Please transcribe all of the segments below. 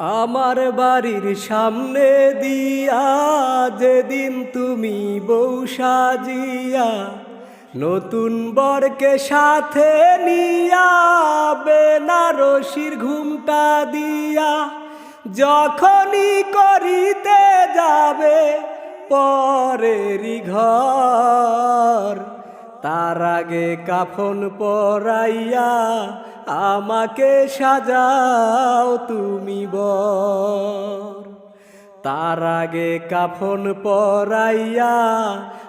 আমার বাড়ির সামনে দিয়া যেদিন তুমি বউ সাজিয়া নতুন বরকে সাথে নিয়া বেনারসির ঘুমটা দিয়া যখনই করিতে যাবে পরেরই ঘর। তার আগে কাফন পরাইয়া আমাকে সাজাও তুমি বর। তার আগে কাফন পরাইয়া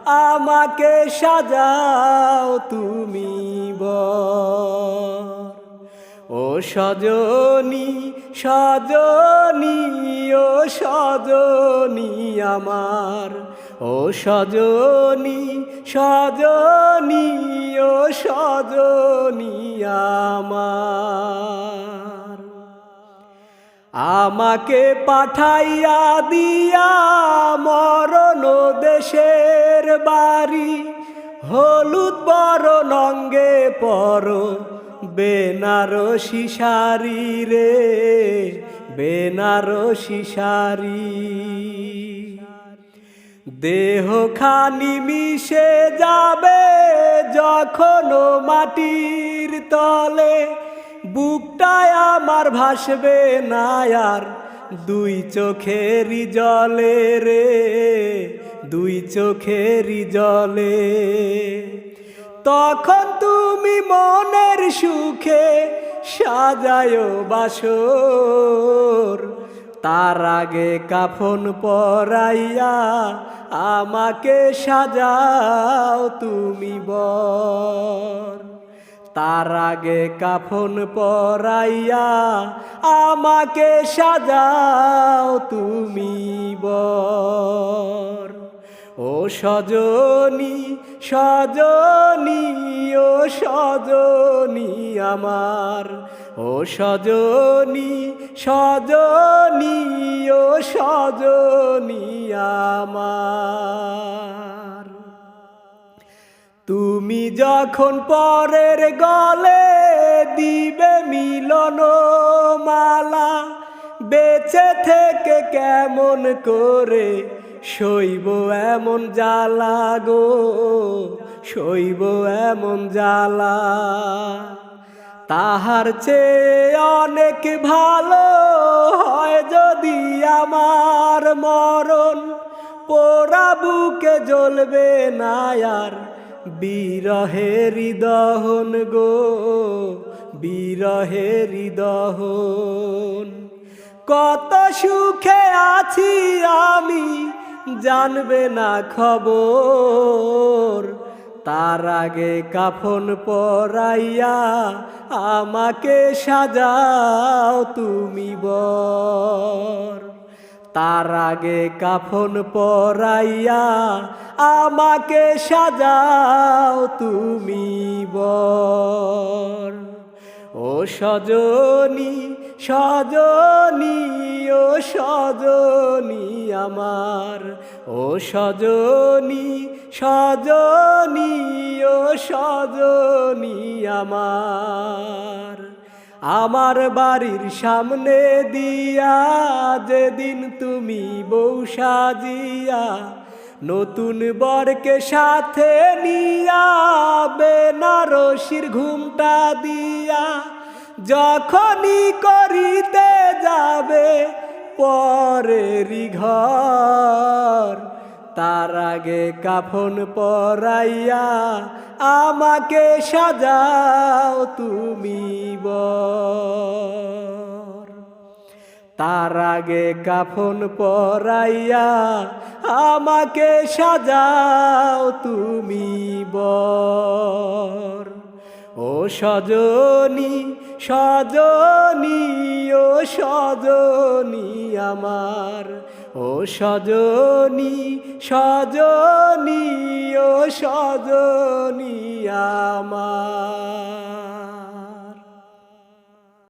আমাকে সাজাও তুমি বর। ও সজনী সজনী, ও সজনী আমার। ও সজনী সজনী ও আমাকে পাঠাইয়া দিয়া মরণ দেশের বাড়ি, হলুদ বড় নঙ্গে পর, বেনারসি শাড়ি রে, বেনারসি শাড়ি। দেহ খানি মিশে যাবে যখন মাটির তলে। বুকটায় আমার ভাসবে না আর, দুই চোখেরই জলে রে, দুই চোখেরই জলে। তখন তুমি মনের সুখে সাজায় বাসর তার আগে কাফন পরাইয়া আমাকে সাজাও তুমি বর। তার আগে কাফন পরাইয়া আমাকে সাজাও তুমি বর। ও সজনী সজনী ও সজনী আমার। ও সজনী সজনী ও সজনী আমার। তুমি যখন পরের গলে দিবে মিলন মালা বেঁচে থেকে কেমন করে শৈব এমন জ্বালা গো, শৈব এমন জ্বালা। তাহার চেয়ে অনেক ভালো হয় যদি আমার মরণ পোড়া বুকে জ্বলবে না আর বিরহেরি দহন গো বিরহেরি দহন কত সুখে আছি আমি জানবে না খবর? তার আগে কাফন পরাইয়া আমাকে সাজাও তুমি বর। তার আগে কাফন পরাইয়া আমাকে সাজাও তুমি বর। ও সজনী সজনী, ও সজনী আমার। ও সজনী সজনী, ও সজনী আমার। আমার বাড়ির সামনে দিয়া যেদিন তুমি বউ সাজিয়া নতুন বরকে সাথে নিয়া বেনারসির ঘুমটা দিয়া যখনই যাবে পরেরই ঘর, তার আগে কাফন পরাইয়া আমাকে সাজাও তুমি বর। তার আগে কাফন পরাইয়া আমাকে সাজাও তুমি বর। ও সজনী সজনী ও সজনী আমার। ও সজনী সজনী ও সজনী আমার।